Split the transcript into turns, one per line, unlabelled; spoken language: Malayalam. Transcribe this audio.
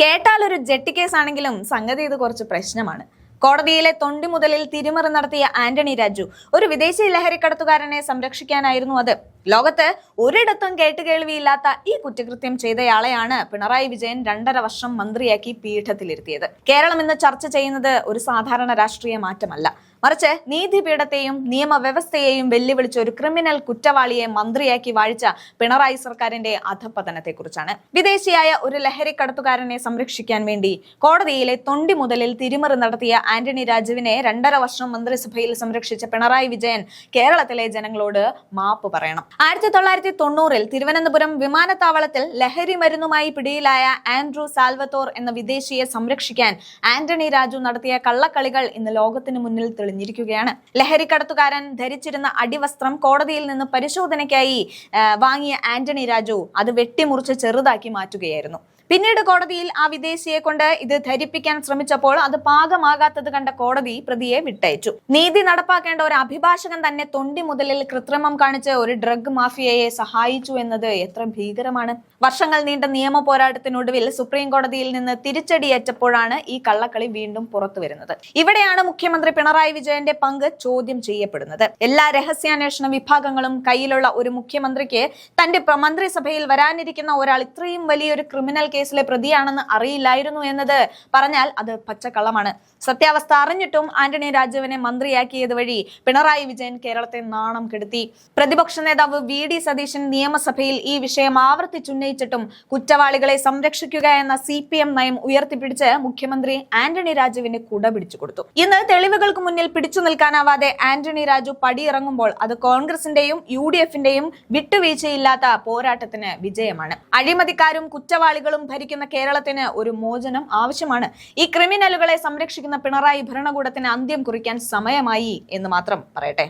കേട്ടാൽ ഒരു ജെട്ടി കേസാണെങ്കിലും സംഗതി ഇത് കുറച്ച് പ്രശ്നമാണ്. കോടതിയിലെ തൊണ്ടി മുതലിൽ തിരിമറി നടത്തിയ ആന്റണി രാജു ഒരു വിദേശ ലഹരിക്കടത്തുകാരനെ സംരക്ഷിക്കാനായിരുന്നു അത്. ലോകത്ത് ഒരിടത്തും കേട്ടുകേൾവിയില്ലാത്ത ഈ കുറ്റകൃത്യം ചെയ്തയാളെയാണ് പിണറായി വിജയൻ രണ്ടര വർഷം മന്ത്രിയാക്കി പീഠത്തിലിരുത്തിയത്. കേരളം ഇന്ന് ചർച്ച ചെയ്യുന്നത് ഒരു സാധാരണ രാഷ്ട്രീയ മാറ്റമല്ല. മറിച്ച് നീതിപീഠത്തെയും നിയമവ്യവസ്ഥയെയും വെല്ലുവിളിച്ച ഒരു ക്രിമിനൽ കുറ്റവാളിയെ മന്ത്രിയാക്കി വാഴിച്ച പിണറായി സർക്കാരിന്റെ അധപ്പതനത്തെക്കുറിച്ചാണ് വിദേശിയായ ഒരു ലഹരിക്കടത്തുകാരനെ സംരക്ഷിക്കാൻ വേണ്ടി കോടതിയിലെ തൊണ്ടി മുതലിൽ തിരിമറി നടത്തിയ ആന്റണി രാജുവിനെ രണ്ടര വർഷം മന്ത്രിസഭയിൽ സംരക്ഷിച്ച പിണറായി വിജയൻ കേരളത്തിലെ ജനങ്ങളോട് മാപ്പ് പറയണം. ആയിരത്തി തൊള്ളായിരത്തി തൊണ്ണൂറിൽ തിരുവനന്തപുരം വിമാനത്താവളത്തിൽ ലഹരി മരുന്നുമായി പിടിയിലായ ആൻഡ്രൂ സാൽവത്തോർ എന്ന വിദേശിയെ സംരക്ഷിക്കാൻ ആന്റണി രാജു നടത്തിയ കള്ളക്കളികൾ ഇന്ന് ലോകത്തിന് മുന്നിൽ തെളിഞ്ഞിരിക്കുകയാണ് ലഹരി കടത്തുകാരൻ ധരിച്ചിരുന്ന അടിവസ്ത്രം കോടതിയിൽ നിന്ന് പരിശോധനയ്ക്കായി വാങ്ങിയ ആന്റണി രാജു അത് വെട്ടിമുറിച്ച് ചെറുതാക്കി മാറ്റുകയായിരുന്നു. പിന്നീട് കോടതിയിൽ ആ വിദേശിയെ കൊണ്ട് ഇത് ധരിപ്പിക്കാൻ ശ്രമിച്ചപ്പോൾ അത് പാകമാകാത്തത് കണ്ട കോടതി പ്രതിയെ വിട്ടയച്ചു. നീതി നടപ്പാക്കേണ്ട ഒരു അഭിഭാഷകൻ തന്നെ തൊണ്ടി മുതലിൽ കൃത്രിമം കാണിച്ച് ഒരു ഡ്രഗ് മാഫിയയെ സഹായിച്ചു എന്നത് എത്ര ഭീകരമാണ്. വർഷങ്ങൾ നീണ്ട നിയമ പോരാട്ടത്തിനൊടുവിൽ സുപ്രീം കോടതിയിൽ നിന്ന് തിരിച്ചടിയേറ്റപ്പോഴാണ് ഈ കള്ളക്കളി വീണ്ടും പുറത്തു വരുന്നത്. ഇവിടെയാണ് മുഖ്യമന്ത്രി പിണറായി വിജയന്റെ പങ്ക് ചോദ്യം ചെയ്യപ്പെടുന്നത്. എല്ലാ രഹസ്യാന്വേഷണ വിഭാഗങ്ങളും കയ്യിലുള്ള ഒരു മുഖ്യമന്ത്രിക്ക് തന്റെ മന്ത്രിസഭയിൽ വരാനിരിക്കുന്ന ഒരാൾ ഇത്രയും വലിയൊരു ക്രിമിനൽ കേസിലെ പ്രതിയാണെന്ന് അറിയില്ലായിരുന്നു എന്നത് പറഞ്ഞാൽ അത് പച്ചക്കള്ളമാണ്. സത്യാവസ്ഥ അറിഞ്ഞിട്ടും ആന്റണി രാജുവിനെ മന്ത്രിയാക്കിയത് വഴി പിണറായി വിജയൻ കേരളത്തെ നാണം കെടുത്തി. പ്രതിപക്ഷ നേതാവ് വി ഡി സതീശൻ നിയമസഭയിൽ ഈ വിഷയം ആവർത്തിച്ചുന്നയിച്ചിട്ടും കുറ്റവാളികളെ സംരക്ഷിക്കുക എന്ന സി പി എം നയം ഉയർത്തിപ്പിടിച്ച് മുഖ്യമന്ത്രി ആന്റണി രാജുവിന് കുട പിടിച്ചു കൊടുത്തു. ഇന്ന് തെളിവുകൾക്ക് മുന്നിൽ പിടിച്ചു നിൽക്കാനാവാതെ ആന്റണി രാജു പടിയിറങ്ങുമ്പോൾ അത് കോൺഗ്രസിന്റെയും യു ഡി എഫിന്റെയും വിട്ടുവീഴ്ചയില്ലാത്ത പോരാട്ടത്തിന് വിജയമാണ്. അഴിമതിക്കാരും കുറ്റവാളികളും ഭരിക്കുന്ന കേരളത്തിന് ഒരു മോചനം ആവശ്യമാണ്. ഈ ക്രിമിനലുകളെ സംരക്ഷിക്കുന്ന പിണറായി ഭരണകൂടത്തിന് അന്ത്യം കുറിക്കാൻ സമയമായി എന്ന് മാത്രം പറയട്ടെ.